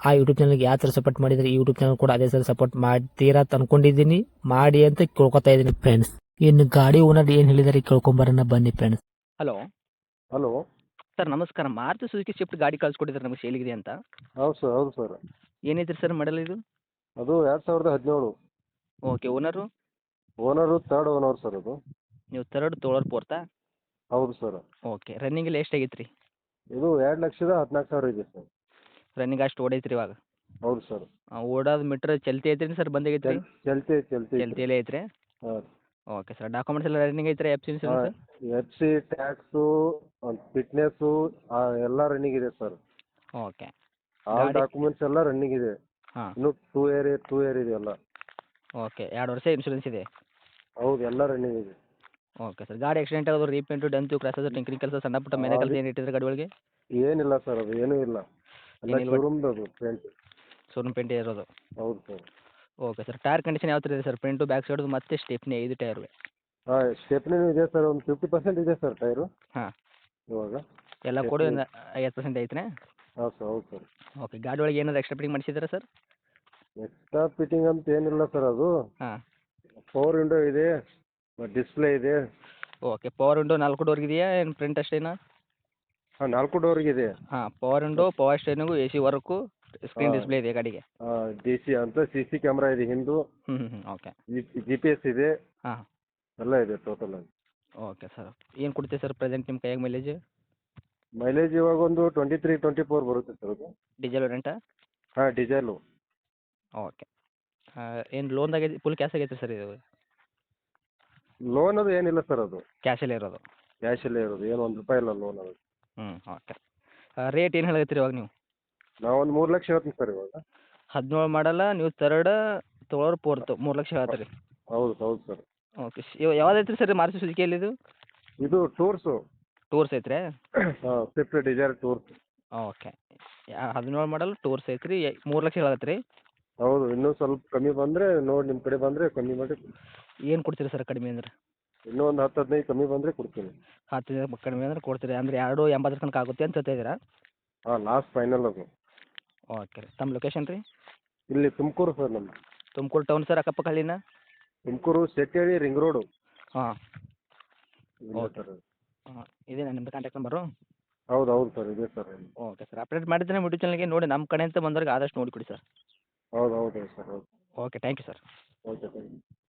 ಆ ಯೂಟ್ಯೂಬ್ ಚಾನಲ್ಗೆ ಯಾವ ಥರ ಸಪೋರ್ಟ್ ಮಾಡಿದರೆ ಈ ಯೂಟ್ಯೂಬ್ ಚಾನಲ್ ಕೂಡ ಅದೇ ಥರ ಸಪೋರ್ಟ್ ಮಾಡ್ತೀರಾ ಅಂತ ಅನ್ಕೊಂಡಿದ್ದೀನಿ. ಮಾಡಿ ಅಂತ ಕೇಳ್ಕೊತಾ ಇದ್ದೀನಿ ಫ್ರೆಂಡ್ಸ್ ಇನ್ನು ಗಾಡಿ ಓನರ್ ಏನು ಹೇಳಿದಾರೆ ಕೇಳ್ಕೊಂಬರೋಣ ಬನ್ನಿ ಫ್ರೆಂಡ್ಸ್ ಹಲೋ ಹಲೋ ಸರ್ ನಮಸ್ಕಾರ. ಮಾರುತಿ ಸುಜುಕಿ ಶಿಫ್ಟ್ ಗಾಡಿ ಕಳ್ಸಿಕೊಟ್ಟಿದ್ರೆ ನಮಗೆ ಸೇಲಿಗಿದೆ ಅಂತ? ಹೌದು ಸರ್ ಹೌದು ಸರ್ ಏನಿದ್ರಿ ಸರ್ ಮಾಡಲ್ ಇದು? ಅದು ಎರಡು ಸಾವಿರದ ಹದಿನೇಳು. Okay owner owner third owner sir ಅದು. ನೀವು ತರ್ಡ್ ತೋಳರ್ ಪೋರ್ತಾ? ಹೌದು ಸರ್ ಓಕೆ ರನ್ನಿಂಗ್ ಎಲ್ಲ ಎಷ್ಟು ಆಗೈತೆ ರೀ ಇದು ಎರಡು ಲಕ್ಷದ ಹದಿನಾಲ್ಕು ಸಾವಿರ ಇದೆ ಸರ್ ರನ್ನಿಂಗ್ ಅಷ್ಟು ಓಡೈತ್ರಿ ಇವಾಗ. ಹೌದು ಸರ್ ಓಡೋದು ಮೀಟ್ರ್ ಚಲ್ತಿ ಐತ್ರಿ ಸರ್ ಬಂದಾಗೈತೆ ರೀ ಚಲ್ತಿ ಚಲ್ತಿ ಚಲ್ತಿಯಲ್ಲೇ ಐತ್ರಿ? ಹಾಂ. ಓಕೆ ಸರ್ ಡಾಕ್ಯುಮೆಂಟ್ಸ್ ಎಲ್ಲ ರನ್ನಿಂಗ್ ಐತ್ರಿ F C insurance F C tax fitness ಎಲ್ಲ ರನ್ನಿಂಗ್ ಇದೆ ಸರ್ ಓಕೆ ಆಲ್ ಡಾಕ್ಯುಮೆಂಟ್ಸ್ ಎಲ್ಲ ರನ್ನಿಂಗ್ ಇದೆ. ಹಾಂ. ಇನ್ನು ಟೂ ಇಯರ್ ಟೂ ಇಯರ್ ಇದೆ ಎಲ್ಲ. ಓಕೆ ಎರಡು ವರ್ಷ ಇನ್ಶೂರೆನ್ಸ್ ಇದೆ? ಹೌದು ಎಲ್ಲ ರನ್ನಿಂಗ್ ಇದೆ. ಓಕೆ ಸರ್ ಗಾಡಿ ಆಕ್ಸಿಡೆಂಟ್ ಆಗೋದು ರೀಪೇಂಟು ಡಂತು ಕ್ರಾಸಸ್ ಟಿಂಕ್ರಿಂಗ್ ಕೆಲಸ ಸಣ್ಣ ಪುಟ್ಟ ಮೇಲೆ ಆ, ಕೆಲಸ ಏನು ಇಟ್ಟಿದ್ರೆ ಗಾಡಿ ಒಳಗೆ? ಏನಿಲ್ಲ ಸರ್ ಅದು ಏನೂ ಇಲ್ಲ. ಎಲ್ಲ? ಶೋರೂಮ್ದು ಅದು ಫ್ರಂಟ್ ಸೋನ್ ಪೇಂಟ್ ಇರೋದು. ಹೌದು sir. Okay sir tyre condition ಯಾವ ಥರ ಇದೆ ಸರ್? ಫ್ರಂಟು ಬ್ಯಾಕ್ ಸೈಡ್ ಮತ್ತೆ ಸ್ಟೆಪ್ನಿ ಐದು ಟೈರ್. ಹಾಂ ಸ್ಟೆಪ್ನಿನೂ ಇದೆ ಸರ್ ಒಂದು ಫಿಫ್ಟಿ ಪರ್ಸೆಂಟ್ ಇದೆ ಸರ್ ಟೈರು. ಹಾಂ. ಇವಾಗ ಎಲ್ಲ ಕೂಡ ಒಂದು ಐವತ್ತು ಪರ್ಸೆಂಟ್ ಐತ್ರಿ ಹಾಂ ಸರ್ ಹೌದು ಸರ್. ಓಕೆ ಗಾಡಿ ಒಳಗೆ ಏನಾದ್ರು ಎಕ್ಸ್ಟ್ರಾ ಫಿಟ್ಟಿಂಗ್ ಮಾಡಿಸಿದ್ದೀರಾ ಸರ್? ಎಕ್ಸ್ಟ್ರಾ ಫಿಟ್ಟಿಂಗ್ ಅಂತ ಏನಿಲ್ಲ ಸರ್ ಅದು. ಹಾಂ. ಪವರ್ ವಿಂಡೋ ಇದೆ ಡಿಸ್ಪ್ಲೇ ಇದೆ. ಓಕೆ ಪವರ್ ವಿಂಡೋ ನಾಲ್ಕು ಡೋರ್ಗೆ ಇದೆಯಾ ಏನು ಪ್ರಿಂಟ್ ಅಷ್ಟೇನಾ? ಹಾಂ ನಾಲ್ಕು ಡೋರ್ಗೆ ಇದೆ ಹಾಂ power window power steering A C work screen ಹಾ. ಡಿಸ್ಪ್ಲೇ ಇದೆ ಗಾಡಿಗೆ ಡಿ ಸಿ ಅಂತ ಸಿ ಸಿ ಕ್ಯಾಮ್ರಾ ಇದೆ ಹಿಂದು. ಹ್ಞೂ ಹ್ಞೂ ಹ್ಞೂ ಓಕೆ ಜಿ ಪಿ ಎಸ್ ಇದೆ. ಹಾಂ. ಎಲ್ಲ ಇದೆ ಟೋಟಲ್ ಆಗಿ. ಓಕೆ ಸರ್ ಏನು ಕೊಡ್ತೀವಿ ಸರ್ ಪ್ರೆಸೆಂಟ್ ನಿಮ್ಮ ಕೈಯಾಗ ಮೈಲೇಜ್ ಮೈಲೇಜ್ ಇವಾಗ ಒಂದು ಟ್ವೆಂಟಿ ತ್ರೀ ಟ್ವೆಂಟಿ ಫೋರ್ ಬರುತ್ತೆ ಸರ್ ಅದು. ಡೀಸೆಲ್ ರೆಂಟ ಹಾಂ ಡೀಸೆಲು ಓಕೆ ಏನು ಲೋನ್ದಾಗ ಫುಲ್ ಕ್ಯಾಶ್ ಆಗೈತೆ ಸರ್ ಇದು? ಲೋನ್ ಅದು ಏನಿಲ್ಲ ಸರ್ ಅದು. ಕ್ಯಾಶಲ್ಲೇ ಇರೋದು. ಕ್ಯಾಶಲ್ಲೇ ಇರೋದು. ಏನು ಒಂದು ರೂಪಾಯಿ ಇಲ್ಲ ಲೋನ್ ಅದು. ಹ್ಞೂ ಓಕೆ ರೇಟ್ ಏನು ಹೇಳತ್ತೀರಿ ಇವಾಗ ನೀವು? ನಾವು ಒಂದು ಮೂರು ಲಕ್ಷ ಹೇಳ್ತೀನಿ ಸರ್ ಇವಾಗ. ಹದಿನೇಳು ಮಾಡಲ್ಲ ನೀವು ತರ್ಡ್ ತೊಳೋರು ಫೋರ್ತ್ ಮೂರು ಲಕ್ಷ ಹೇಳ್ತೀರಿ. ಹೌದು ಹೌದು ಸರ್. ಓಕೆ ಯಾವ್ದು ಐತ್ರಿ ಸರ್ ಮಾರುತಿ ಸುಜುಕಿಯಲ್ಲಿ ಇದು? ಇದು ಟೂರ್ಸು. ಟೂರ್ಸ್ ಐತ್ರಿ? ಹಾಂ ಸ್ವಿಫ್ಟ್ ಡಿಸೈರ್ ಟೂರ್ಸ್ ಓಕೆ ಹದಿನೇಳು ಮಾಡಲ್ಲ ಟೂರ್ಸ್ ಐತ್ರಿ ಮೂರು ಲಕ್ಷ ಹೇಳತ್ರಿ ಹೌದು ಇನ್ನೂ ಸ್ವಲ್ಪ ಕಮ್ಮಿ ಬಂದರೆ ನೋಡಿ ನಿಮ್ಮ ಕಡೆ ಬಂದರೆ ಕಮ್ಮಿ ಮಾಡಿ ಏನು ಕೊಡ್ತೀರಿ ಸರ್ ಕಡಿಮೆ ಅಂದ್ರೆ? ಇನ್ನೂ ಒಂದು ಹತ್ತು ಹದಿನೈದು ಕಮ್ಮಿ ಬಂದರೆ ಕೊಡ್ತೀನಿ. ಹತ್ತು ಕಡಿಮೆ ಅಂದ್ರೆ ಕೊಡ್ತೀರಿ? ಅಂದ್ರೆ ಎರಡು ಎಂಬತ್ತರ ತನಕ ಆಗುತ್ತೆ ಅಂತ ಹೇಳ್ತಾ ಇದ್ದೀರಾ ಹಾಂ ಲಾಸ್ಟ್ ಫೈನಲ್ ಅದು. ಓಕೆ ರೀ. ತಮ್ಮ ಲೊಕೇಶನ್ ರೀ? ಇಲ್ಲಿ ತುಮಕೂರು ಸರ್ ನಮ್ಮ. ತುಮಕೂರು ಟೌನ್ ಸರ್ ಅಕ್ಕಪಕ್ಕ ಹಳ್ಳಿನ ತುಮಕೂರು ಸೆಟ್ಟೇಳಿ ರಿಂಗ್ ರೋಡು ಹಾಂ. ಓಕೆ. ಸರ್ ಹಾಂ ಇದೇನಾ ನಿಮ್ಮದು ಕಾಂಟ್ಯಾಕ್ಟ್ ನಂಬರು ಹೌದು ಹೌದು ಸರ್ ಇದೆ ಸರ್. ಓಕೆ ಸರ್ ಅಪ್ಡೇಟ್ ಮಾಡಿದ್ರೆ ಯೂಟ್ಯೂಬ್ ಚಾನಲ್ಗೆ ನೋಡಿ ನಮ್ಮ ಕಡೆಯಿಂದ ಬಂದವ್ರಿಗೆ ಆದಷ್ಟು ನೋಡಿ ಕೊಡಿ ಸರ್ ಹೌದು ಹೌದು ಸರ್ ಹೌದು. Okay thank you sir okay thank you